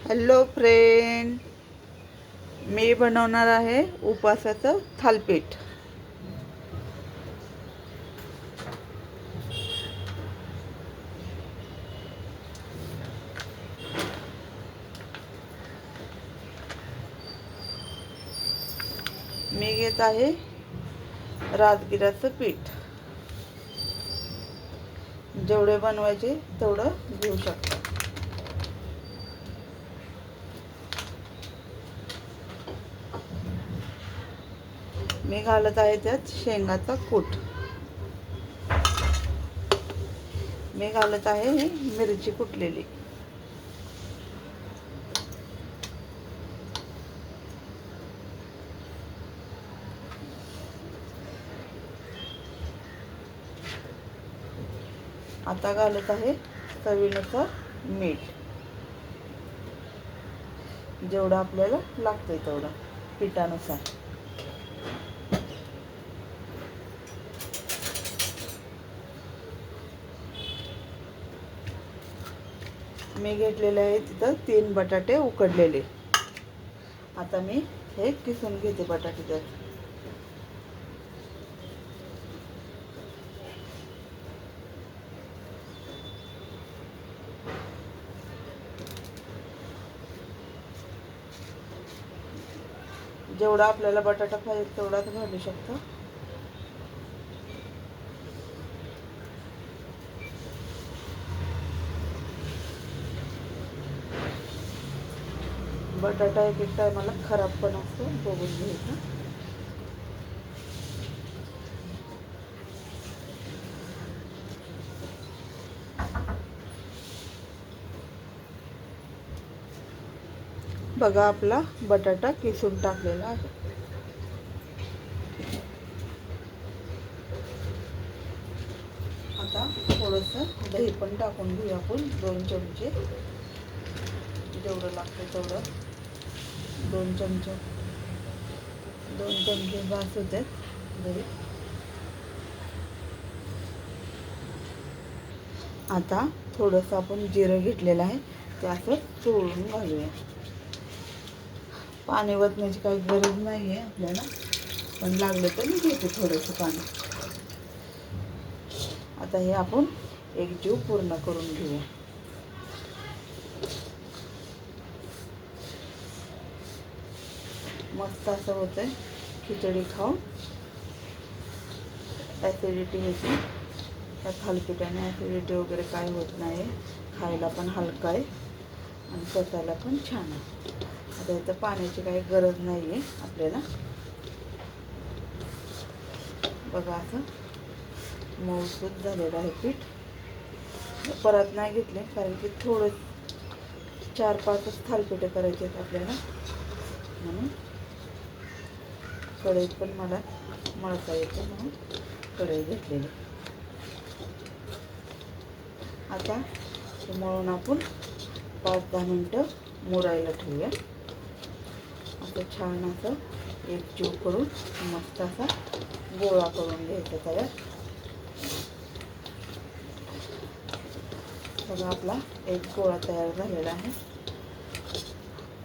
Hello friend मी बनवणार आहे उपासाचं थालपीठ. मी घेत आहे राजगिराचं पीठ. जेवढे बनवायचे तेवढं घेऊ शकता. मी घालत आहे त्यात शेंगाचा कूट. मी घालत आहे मिरची कुटलेली. आता घालत आहे चवीनुसार मीठ. जेवढं आपल्याला लागतंय तेवढं पिठानुसार. मी घेतलेले आहे तिथं तीन बटाटे उकडलेले. आता मी हे किसून घेते बटाटे त्यात जेवढा आपल्याला बटाटा पाहिजे तेवढा घालू शकतो. बटाटा एक एकटा मला खराब पण असतो बघून घ्यायचा. बघा आपला बटाटा किसून टाकलेला आहे. आता थोडंसं दही पण टाकून घेऊ आपण दोन चमचे. जेवढं लागतं तेवढं. दोन चमचे. दोन चमचे बास होते दही आता थोडंसं आपण जिरं घेतलेलं आहे ते असं चोळून घालूया. पाणी वतण्याची काही गरज नाही आहे आपल्याला पण लागलं तर मी घेते थोडंसं पाणी. आता हे आपण एक जीव पूर्ण करून घेऊया. मस्त असं होतं आहे खिचडी खाऊन ॲसिडिटी ह्याची त्या हलकीट्याने ॲसिडिटी वगैरे काय होत नाही खायला पण हलका आहे. आणि पचायला पण छान आहे. आता इथं पाण्याची काही गरज नाही आहे आपल्याला. बघा असं. मऊसूत झालेलं आहे पीठ. परत नाही घेतले कारण की थोडं चार पाचच थालपिठे करायचे आहेत आपल्याला. म्हणून कढईत पण मला मळता येते म्हणून कढई घेतलेली. आता हे मळून आपण पाच दहा मिनटं मुरायला ठेवूया. असं छान असं एक जीव करून मस्त असा गोळा करून घ्यायचा तयार. बघा आपला एक गोळा तयार झालेला आहे.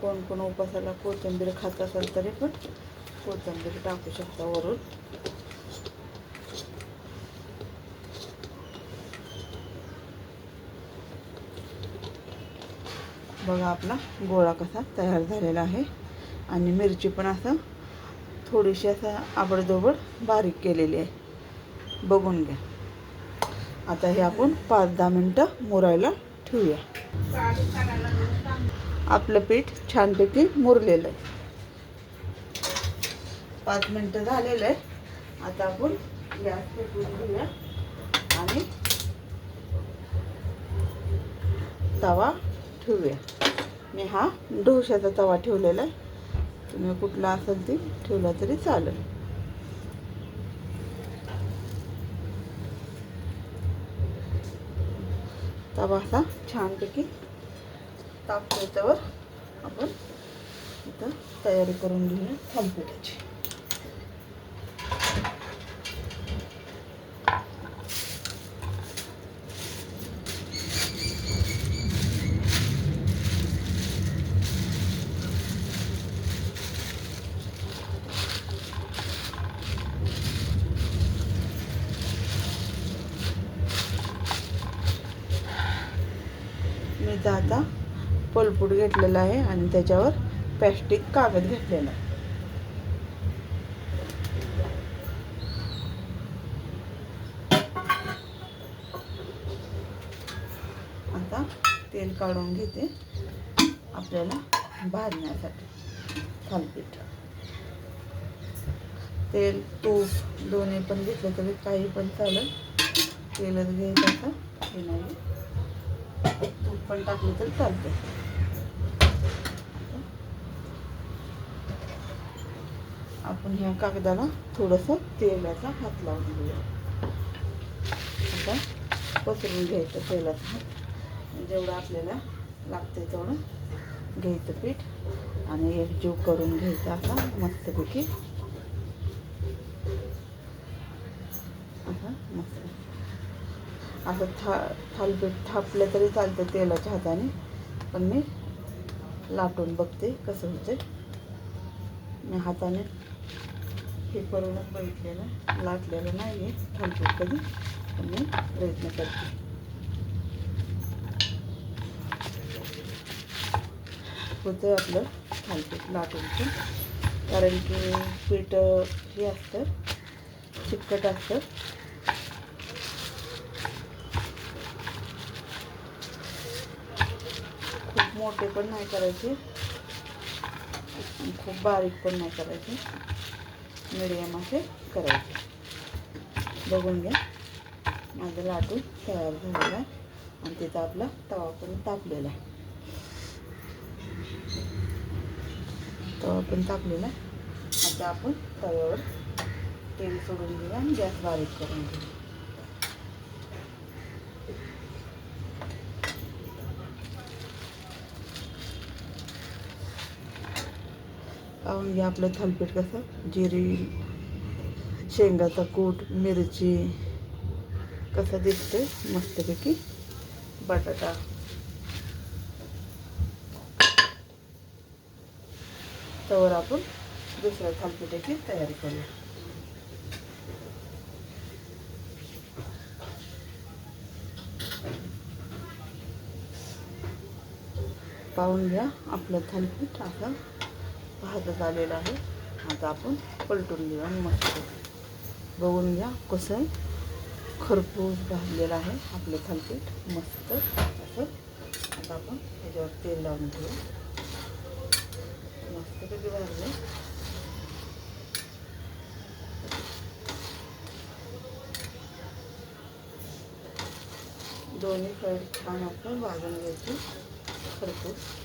कोण कोण उपासाला कोथिंबीर खात असेल तरी पण कोथिंबीर टाकू शकता वरून. बघा आपला गोळा कसा तयार झालेला आहे. आणि मिरची पण असं थोडीशी असं आबडधोबड बारीक केलेली आहे. बघून घ्या. आता हे आपण पाच दहा मिनटं मुरायला ठेवूया. आपलं पीठ छानपैकी मुरलेलं आहे. पाच मिनटं झालेलं आहे आता आपण गॅस पेटवून घेऊया. आणि तवा ठेवूया. मी हा डोशाचा तवा ठेवलेला आहे. तुम्ही कुठला असेल ती ठेवला तरी चालेल. तवा असा छानपैकी तापतोय आपण इथं तयारी करून घेऊया. थालपिठाची पलपूट घेतलेला आहे आणि त्याच्यावर प्लॅस्टिक कागद घेतलेला आहे. आता तेल काढून घेते आपल्याला भाजण्यासाठी थालपीठ. तेल तूप दोन्ही पण घेतलं तरी काही पण चालेल. तेलच घ्यायचं आता. हे नाही तूप पण टाकलं तर चालतं आपण ह्या कागदाला थोडंसं तेलाचा हात लावून घेऊया. आता पसरून घ्यायचं तेलाचा हात. जेवढं आपल्याला लागते तेवढं घ्यायचं पीठ. आणि एकजीव करून घ्यायचं असा मस्तपैकी. असं मस्त. असं था थालपीठ थापलं तरी चालतं तेलाच्या हाताने. पण मी लाटून बघते कसं होते मी हाताने हे करूनच बघितलेलं लाटलेलं नाही आहे थालपीठ कधी? पण मी प्रयत्न करते. होतं आपलं थालपीठ लाटूनचं कारण की पीठ हे असतं चिकट असतं. खूप मोठे पण नाही करायचे. खूप बारीक पण नाही करायचे. मिडियम असे करायचे. बघून घ्या. माझं लाटू तयार झालेला आहे आणि तिथं आपला तवा पण तापलेला आहे. तवा पण तापलेला आहे. आता आपण तव्यावर तेल सोडून घेऊया आणि गॅस बारीक करून घेऊ घ्या आपलं थालपीठ कसं? जिरी, शेंगाचा कूट, मिर्ची मिरची कसं दिसते मस्तपैकी बटाटा. तवर आपण दुसऱ्या थालपीठाची तयारी करूया. पाहून घ्या आपलं थालपीठ असं भाजत आलेलं आहे. आता आपण पलटून घेऊया मस्त बघून घ्या कसं खरपूस भाजलेलं आहे आपलं थालपीठ. मस्त आता तेल घेऊ. भाजलं. छान आपण भाजून घ्यायची. खरपूस.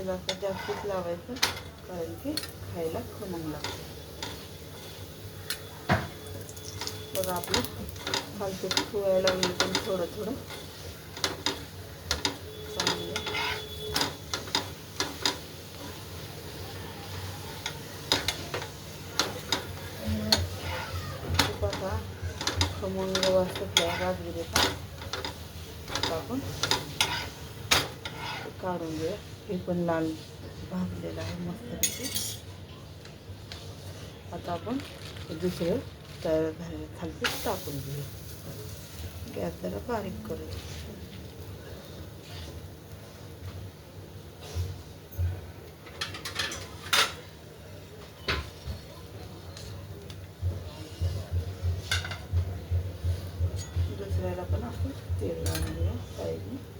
तेल असं जास्तीच लावायचं. कारण की खायला खमंग लागतं. बघा आपलं फालतू फुवायला लागलं पण थोडं थोडं. चांगलं. खूप खमंग वास राजगिरीचा आपण काढून घेऊया. हे पण लाल भाजलेलं आहे मस्तपैकी. आता आपण दुसरं तयार झालेलं थालपीठ टाकून घेऊ गॅस जरा बारीक करू. दुसऱ्याला पण आपण तेल लावून घेऊया. साईडने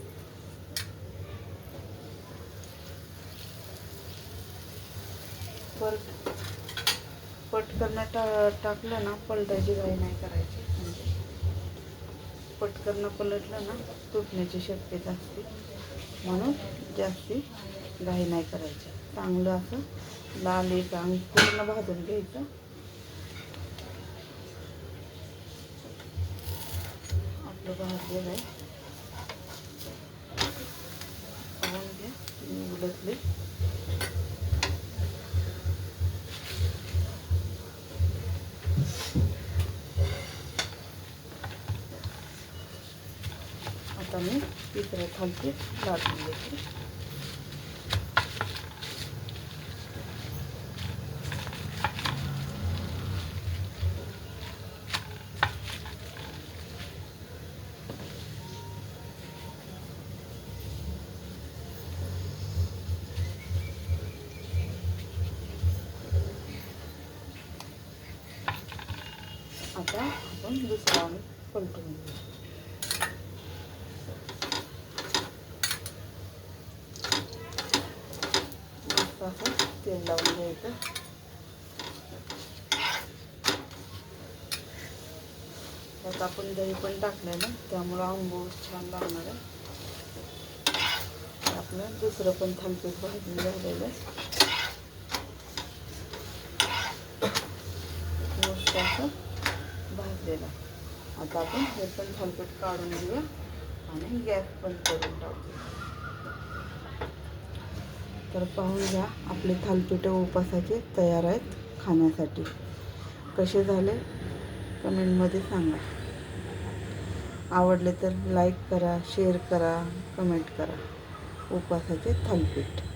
परत पटकन टा टाकलं ना पलटायची घाई नाही करायची. म्हणजे पटकन पलटलं ना तुटण्याची शक्यता असते. म्हणून जास्ती घाई नाही करायची. चांगलं असं लाल एक अंग पूर्ण भाजून घ्यायचं. आपलं भाजलेलं आहे. पाहून घ्या मी उलटले मी तिसऱ्या खालती भाजून घेते. आता आपण दुसरा घ्यायचं. त्यात आपण दही पण टाकलं ना त्यामुळं आंबूळ छान लागणार आहे. आपलं दुसरं पण थालपीठ भाजून झालेलं आहे. मस्त असं भाजलेलं आता आपण हे पण थालपीठ काढून घेऊया आणि गॅस बंद करून टाकू तर पाहून घ्या आपले थालपीठं उपासाचे तयार आहेत खाण्यासाठी. कसे झाले? कमेंटमध्ये सांगा. आवडले तर लाईक करा शेअर करा कमेंट करा. उपासाचे थालपीठ.